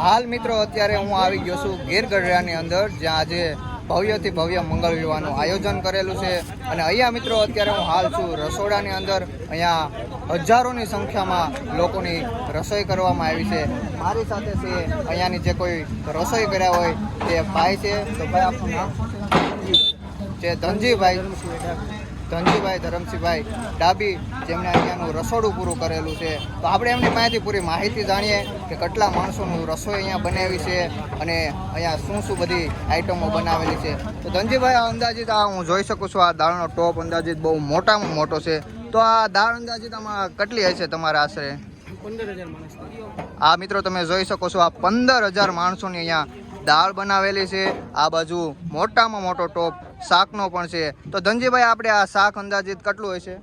હાલ મિત્રો અત્યારે હું આવી ગયો છું ગીરગઢડાની અંદર, જ્યાં આજે ભવ્યથી ભવ્ય મંગળ વિવાહનું આયોજન કરેલું છે. અને અહીંયા મિત્રો અત્યારે હું હાલ છું રસોડાની અંદર. અહીંયા હજારોની સંખ્યામાં લોકોની રસોઈ કરવામાં આવી છે. મારી સાથે છે, અહીંયાની જે કોઈ રસોઈ કર્યા હોય તે ભાઈ છે. તો ભાઈ, આપનું નામ? જે ધનજીભાઈ. ધનજીભાઈ ધરમસિંહભાઈ ડાબી જેમણે અહીંયાનું રસોડું પૂરું કરેલું છે. તો આપણે એમની પાસેથી પૂરી માહિતી જાણીએ કે કેટલા માણસોનું રસોઈ અહીંયા બનાવી છે અને અહીંયા શું શું બધી આઈટમો બનાવેલી છે. તો ધનજીભાઈ આ અંદાજિત આ હું જોઈ શકું છું આ દાળનો ટોપ અંદાજિત બહુ મોટામાં મોટો છે. તો આ દાળ અંદાજિત આમાં કેટલી હશે તમારા આશરે? પંદર હજાર આ મિત્રો તમે જોઈ શકો છો આ પંદર હજાર માણસોની અહીંયા દાળ બનાવેલી છે. આ બાજુ મોટામાં મોટો ટોપ શાકનો પણ છે. તો ધનજીભાઈ આપણે આ શાક અંદાજિત કેટલું હોય છે?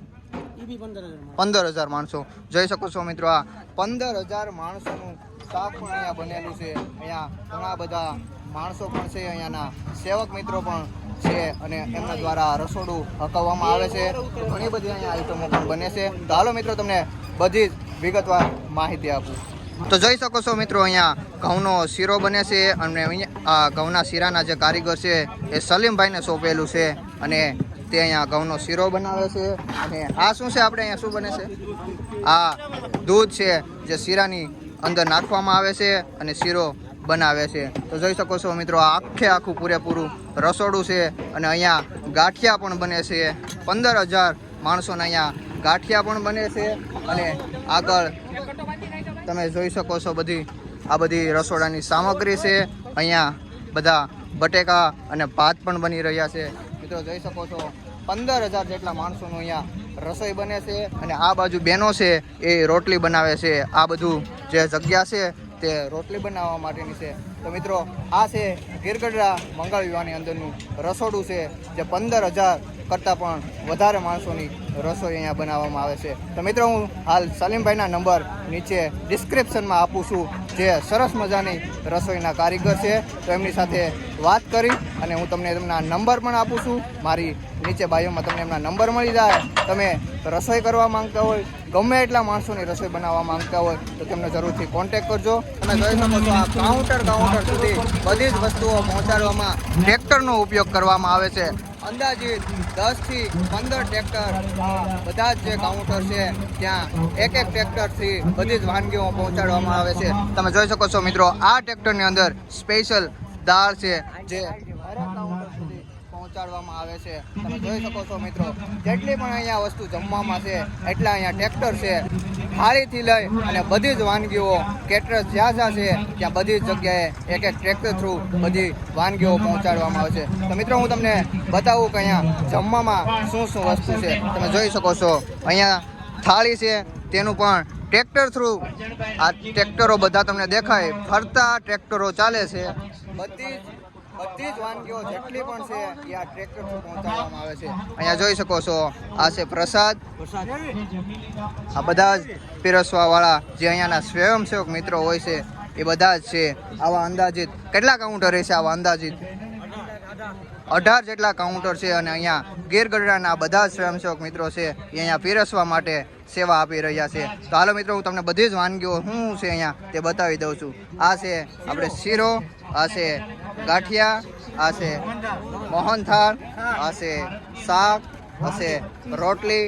પંદર હજાર માણસો. જોઈ શકો છો મિત્રો આ પંદર હજાર માણસોનું શાક પણ અહીંયા બનેલું છે. અહીંયા ઘણા બધા માણસો પણ છે અહીંયાના સેવક મિત્રો પણ છે અને એમના દ્વારા રસોડું હકવવામાં આવે છે. ઘણી બધી અહીંયા આઈટમો પણ બને છે. તો હાલો મિત્રો તમને બધી જ વિગતવાર માહિતી આપું. તો જોઈ શકો છો મિત્રો અહીંયા ઘઉંનો શીરો બને છે અને આ ઘઉંના શીરાના જે કારીગર છે એ સલીમભાઈને સોંપેલું છે અને તે અહીંયા ઘઉંનો શીરો બનાવે છે. અને આ શું છે આપણે અહીંયા શું બને છે? આ દૂધ છે જે શીરાની અંદર નાખવામાં આવે છે અને શીરો બનાવે છે. તો જોઈ શકો છો મિત્રો, આખે આખું પૂરેપૂરું રસોડું છે અને અહીંયા ગાંઠિયા પણ બને છે. પંદર હજાર માણસોના અહીંયા ગાંઠિયા પણ બને છે અને આગળ તમે જોઈ શકો છો બધી આ બધી રસોડાની સામગ્રી છે. અહીંયા બધા બટેકા અને ભાત પણ બની રહ્યા છે. મિત્રો, જોઈ શકો છો, પંદર હજાર જેટલા માણસોનું અહીંયા રસોઈ બને છે અને આ બાજુ બહેનો છે એ રોટલી બનાવે છે. આ બધું જે જગ્યા છે તે રોટલી બનાવવા માટેની છે. તો મિત્રો, આ છે ગીરગઢડા મંગળ વિવાહની અંદરનું રસોડું છે, જે પંદર હજાર કરતાં પણ વધારે માણસોની રસોઈ અહીંયા બનાવવામાં આવે છે. તો મિત્રો, હું હાલ સલીમભાઈના નંબર નીચે ડિસ્ક્રિપ્શનમાં આપું છું જે સરસ મજાની રસોઈના કારીગર છે. તો એમની સાથે વાત કરી અને હું તમને તેમના નંબર પણ આપું છું. મારી નીચે બાયોમાં તમને એમના નંબર મળી જાય. તમે રસોઈ કરવા માંગતા હોય, ગમે એટલા માણસોની રસોઈ બનાવવા માંગતા હોય, તો તમને જરૂરથી કોન્ટેક કરજો. તમે જોઈ શકો છો, આ કાઉન્ટર કાઉન્ટર સુધી બધી જ વસ્તુઓ પહોંચાડવામાં ટ્રેક્ટરનો ઉપયોગ કરવામાં આવે છે. અંદાજિત દસથી પંદર ટ્રેક્ટર બધા જ જે કાઉન્ટર છે, ત્યાં એક એક ટ્રેક્ટરથી બધી જ વાનગીઓ પહોંચાડવામાં આવે છે. તમે જોઈ શકો છો મિત્રો, આ ટ્રેક્ટરની અંદર સ્પેશિયલ દાળ છે, જે પહોંચાડવામાં આવે છે. તમે જોઈ શકો છો મિત્રો, જેટલી પણ અહીંયા વસ્તુ જમવામાં છે, એટલા અહીંયા ટ્રેક્ટર છે. થાળીથી લઈ અને બધી જ વાનગીઓ કેટરસ જ્યાં જ્યાં છે, ત્યાં બધી જ જગ્યાએ એક એક ટ્રેક્ટર થ્રુ બધી વાનગીઓ પહોંચાડવામાં આવે છે. તો મિત્રો, હું તમને બતાવું કે અહીંયા જમવામાં શું શું વસ્તુ છે. તમે જોઈ શકો છો, અહીંયા થાળી છે, તેનું પણ ટ્રેક્ટર થ્રુ આ ટ્રેક્ટરો બધા તમને દેખાય. ફરતા ટ્રેક્ટરો ચાલે છે. બધી જ બધી જ વાનગીઓ જેટલી પણ છે પહોંચાડવામાં આવે છે. અહીંયા જોઈ શકો છો, આ છે પ્રસાદ. આ બધા જ પીરસવા વાળા જે અહીંયાના સ્વયંસેવક મિત્રો હોય છે, એ બધા જ છે. આવા અંદાજિત કેટલા કાઉન્ટર છે આવા અંદાજિત? અઢાર જેટલા કાઉન્ટર છે અને અહીંયા ગીરગઢડાના બધા સ્વયંસેવક મિત્રો છે એ અહીંયા પીરસવા માટે સેવા આપી રહ્યા છે. તો હાલો મિત્રો, હું તમને બધી જ વાનગીઓ શું છે અહીંયા તે બતાવી દઉં છું. આ છે આપણે શીરો, આ છે ગાંઠિયા, આ છે મોહનથાળ, આ છે શાક છે રોટલી,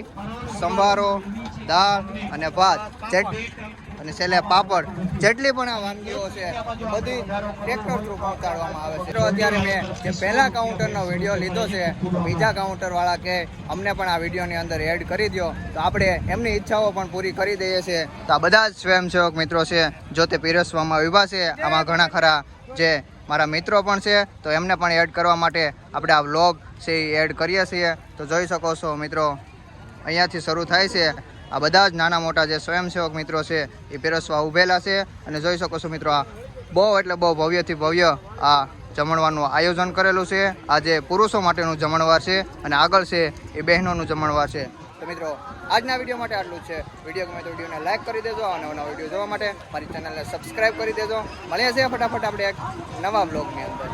સંભારો, દાળ અને ભાત. જેટ અને છેલ્લે પાપડ. જેટલી પણ આ વાનગીઓ છે, બધી ટ્રેક્ટર થ્રુ પહોંચાડવામાં આવે છે. અત્યારે મેં જે પહેલા કાઉન્ટરનો વીડિયો લીધો છે, બીજા કાઉન્ટરવાળા કે અમને પણ આ વિડીયોની અંદર એડ કરી દો તો આપણે એમની ઈચ્છાઓ પણ પૂરી કરી દઈએ છીએ. તો આ બધા જ સ્વયંસેવક મિત્રો છે, જો તે પીરસવામાં વિભા છે, આમાં ઘણા ખરા જે મારા મિત્રો પણ છે, તો એમને પણ એડ કરવા માટે આપણે આ વ્લોગ છે એ એડ કરીએ છીએ. તો જોઈ શકો છો મિત્રો, અહીંયાથી શરૂ થાય છે. આ બધા જ નાના મોટા જે સ્વયંસેવક મિત્રો છે એ પીરસવા ઊભેલા છે અને જોઈ શકો છો મિત્રો આ બહુ એટલે બહુ ભવ્યથી ભવ્ય આ જમણવારનું આયોજન કરેલું છે. આ જે પુરુષો માટેનું જમણવાર છે અને આગળ છે એ બહેનોનું જમણવાર છે. તો મિત્રો, આજના વીડિયો માટે આટલું છે. વીડિયો ગમે તો વિડીયોને લાઇક કરી દેજો અને નવા વીડિયો જોવા માટે મારી ચેનલને સબસ્ક્રાઈબ કરી દેજો. મળીએ છીએ ફટાફટ આપણે એક નવા બ્લોગની અંદર.